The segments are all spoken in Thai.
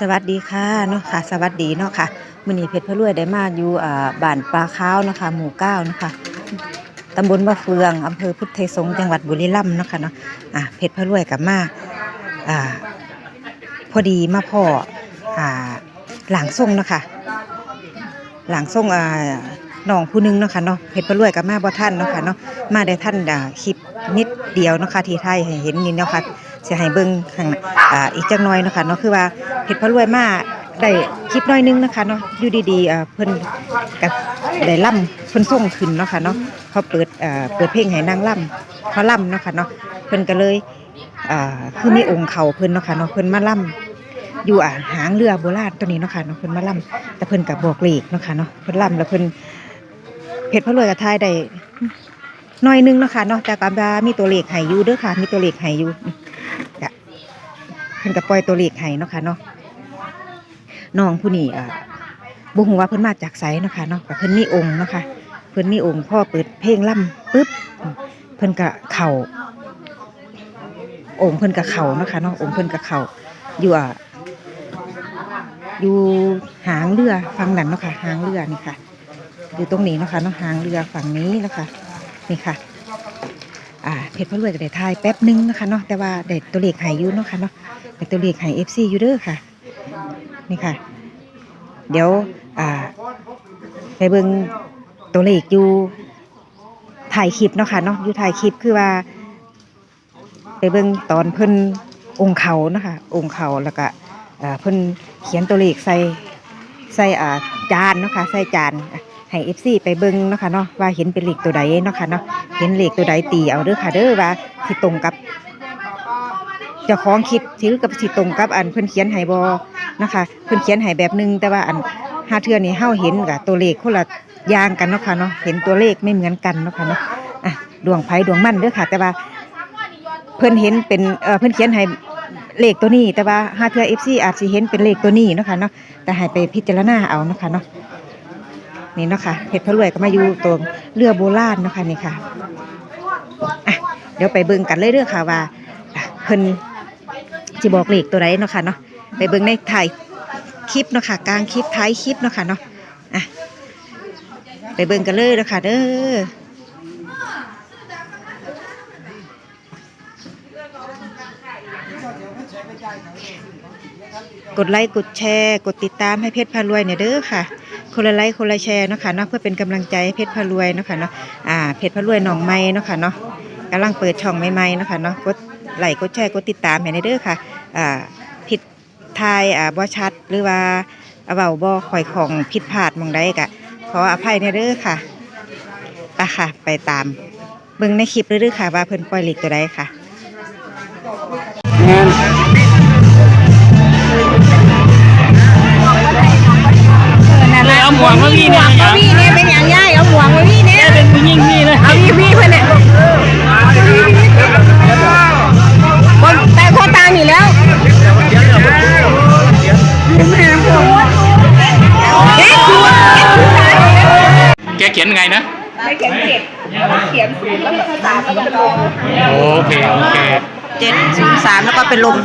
สวัสดีค่ะเนาะค่ะ สวัสดีเนาะค่ะมื้อนี้เพชรพะรวยได้มาอยู่อ่าบ้านปลาขาวเนาะค่ะหมู่เก้าเนาะค่ะตำบลมะเฟืองอำเภอพุทธไทยสงฆ์จังหวัดบุรีรัมย์เนาะค่ะเนาะอ่าเพชรพะรวยกับมาอ่าพอดีมาพ่ออ่าหลังส่งเนาะค่ะหลังส่งอ่า น้องผู้หนึงเนาะค่ะเนาะเพชรพะรวยกับมาบ่ท่านเนาะค่ะเนาะมาได้ท่านอ่าคลิปนิดเดียวเนาะค่ะที่ไทยให้เห็นนี่เนาะค่ะสิให้เบิ่งข้างอ่าอีกจักหน่อยเนาะค่ะเนาะคือว่าเพชรพะรวยมาได้คลิปน้อยนึงนะคะเนาะอยู่ดีๆอ่าเพิ่นก็ได้ล่ำเพิ่นส่งขึ้นเนาะค่ะเนาะเขาเปิดอ่าเปิดเพลงให้นางล่ำเขาล่ำเนาะค่ะเนาะเพิ่นก็เลยอ่าคือมีองค์เขาเพิ่นเนาะค่ะเนาะเพิ่นมาล่ำอยู่อ่าหางเรือโบราณตัวนี้เนาะค่ะเนาะเพิ่นมาล่ำแต่เพิ่นก็บอกเลขเนาะค่ะเนาะเพิ่นล่ำแล้วเพิ่น เพชรพะรวยก็ทายได้น้อยนึงเนาะค่ะเนาะแต่ก็ว่ามีตัวเลขให้อยู่เด้อค่ะ มีตัวเลขให้อยู่กะเพิ่นก็ปล่อยตัวเลขให้เนาะค่ะเนาะน้องผู้นี้อ่าบ่ฮู้ว่าเพิ่นมาจากไสเนาะค่ะเนาะก็เพิ่นมีองค์เนาะค่ะเพิ่นมีองค์พ่อเปิดเพลงล่ำปึ๊บเพิ่นก็เข้าองค์เพิ่นก็เข้านะคะเนาะองค์เพิ่นก็เข้าอยู่อ่าอยู่หางเรือฝั่งนั้นเนาะค่ะหางเรือนี่ค่ะ อยู่ตรงนี้นะคะเนาะหางเรือฝั่งนี้นะค่ะนี่ค่ะ อ่าเพชรพะรวยก็ได้ทายแป๊บนึงนะคะเนาะแต่ว่าได้ตัวเลขหายยู่เนาะค่ะเนาะได้ตัวเลขหายเอฟซีอยู่เด้อค่ะ นี่ค่ะ เดี๋ยวอ่าไปเบิ่งตัวเลขอยู่ถ่ายคลิปเนาะค่ะเนาะอยู่ถ่ายคลิปคือว่า ไปเบิ่งตอนเพิ่นองค์เขาเนาะคะองค์เขาแล้วก็เพิ่นเขียนตัวเลขใส่ใส่จานเนาะค่ะใส่จานอะ ให้เอฟซีไปเบิ่งเนาะค่ะเนาะว่าเห็นเป็นเลขตัวใดเนาะค่ะเนาะเห็นเลขตัวใดตีเอาเด้อค่ะเด้อว่าสิตรงกับเจ้าของคิดสิหรือกับสิตรงกับอันเพิ่นเขียนให้บ่นะคะเพิ่นเขียนให้แบบหนึงแต่ว่าอันห้าเทือนี่เฮาเห็นกับตัวเลขคนละอย่างกันเนาะค่ะเนาะเห็นตัวเลขไม่เหมือนกันเนาะค่ะเนาะอะดวงไผดวงมั่นเด้อค่ะ แต่ว่าเพิ่นเห็นเป็นเออเพิ่นเขียนให้เลขตัวนี้ แต่ว่าห้าเทื่อ FC อาจสิเห็นเป็นเลขตัวนี้เนาะค่ะเนาะแต่ให้ไปพิจารณาเอาเนาะค่ะเนาะ นี่เนาะค่ะเพชรพะรวยก็มาอยู่ตรงเรือโบราณเนาะค่ะนี่ค่ะอะเดี๋ยวไปเบิ่งกันเลยเด้อค่ะว่าเพิ่นสิบอกเลขตัวใดเนาะค่ะเนาะไปเบิ่งในถ่ายคลิปเนาะค่ะกลางคลิปท้ายคลิปเนาะค่ะเนาะอะไปเบิ่งกันเลยเด้อค่ะเด้อกดไลค์กดแชร์ กดติดตามให้เพชรพารวยเนี่ยเด้อค่ะ คนละไลค์คนละแชร์นะคะเนาะเพื่อเป็นกำลังใจเพชรพารวยนะคะเนาะอ่าเพชรพารวยหนองไม้นะคะเนาะกำลังเปิดช่องใหม่ๆนะคะเนาะกดไลค์กดแชร์กดติดตามให้ในเด้อค่ะอ่าผิดทายอ่าบ่ชัดหรือว่าเว้าบ่ข่อยของผิดพลาดมองใดกะขออภัยในเด้อค่ะไปค่ะ ไปตามเบิ่งในคลิปเลยเด้อค่ะ ว่าเพิ่นปล่อยเลขตัวใดค่ะ เอาหมวกมาพี่เนี่ยเอาพี่เนี่ยเป็นอย่างย่ายเอาหมวกมาพี่เนี่ยเป็นผู้หญิงพี่เลยเอาพี่พี่เพื่อนเนี่ยคนแต่คนตามอยู่แล้วเอ๊ะคือว่าแกเขียนไงนะไม่เขียนเจ็ดเขียนศูนย์แล้วก็สามแล้วก็เป็นลมโอเคโอเคเจ็ดศูนย์สามแล้วก็เป็นลม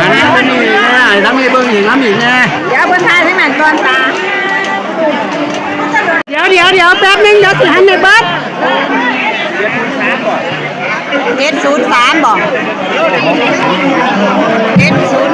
อันนั้นเป็นนี่นะทั้งมีเบอร์อีกน้ำอีกนะเดี๋ยวเพิ่นทายให้มันก่อนตา เดี๋ยวเดี๋ยวเดี๋ยวแป๊บนึงเดี๋ยวสิหันในเบิดเจ็ดศูนย์สามบอกเจ็ดศูนย์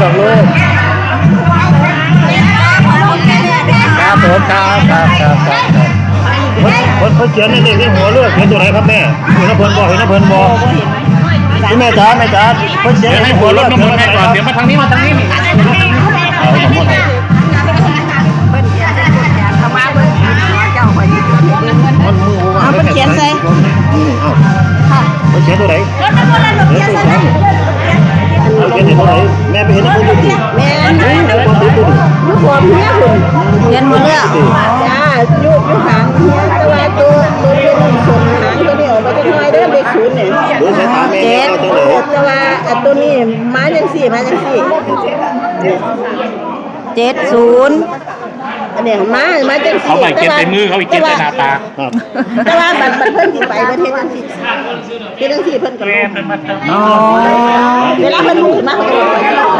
ก็อายดอกลูกครับผมครับครับครับครับคนคนเขียนในเด็กที่หัวเลือกเขียนตัวไหนครับแม่เห็นน้ำเพลินบอกเห็นน้ำเพลินบอกที่แม่จ๋าแม่จ๋าคนเขียนให้หัวเลือกเขียนตัวไหนก่อนเดี๋ยวมาทางนี้มาทางนี้เอาสมมติทำมาเบิ่งเจ้าคอยดีตัวนี้มันมือเอาไปเขียนใส่นี่เอาคนเขียนตัวไหนรถน้ำมันรถเขียนตัวไหนเอาเขียนตัวไหนแม่ไปเห็นน้ำเพลิน กผมเนี่ยคุณเรียนหมดแล้วจ้าลูกลูกหางเนี่ยต่ว่าตัวตัวเป็นส่วนหางตัวนี้ออกมาจะน้อยเด้อเด็กศูนย์เนี่ยดูสายตาแม่เอาตันตัวนี้มาจังสี่มาจังสี่เจ็ดศูนย์อันเนี้ยมา มาจังสี่เขาไปเก็บใส่มือเขาอีกเก็บใส่หน้าตาแต่ว่าบัตรเพิ่นสิไปประเทศจังสี่เฮ็ดจังสี่เพิ่นก็ลงเวลาเพิ่นลุกขึ้นมาเพิ่นก็ลง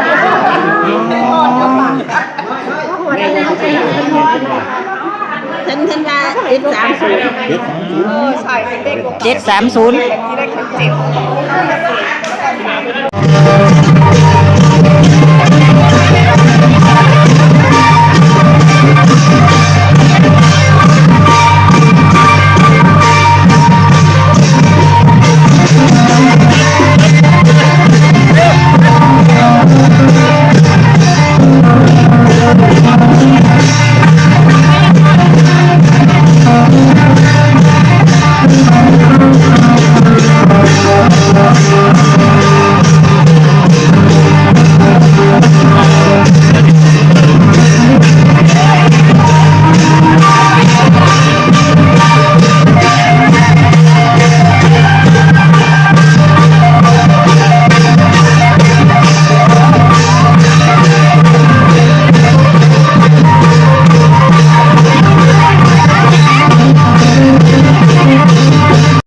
ฉันฉันว่าเจ็ดสามศูนย์เจ็ดสามศูนย์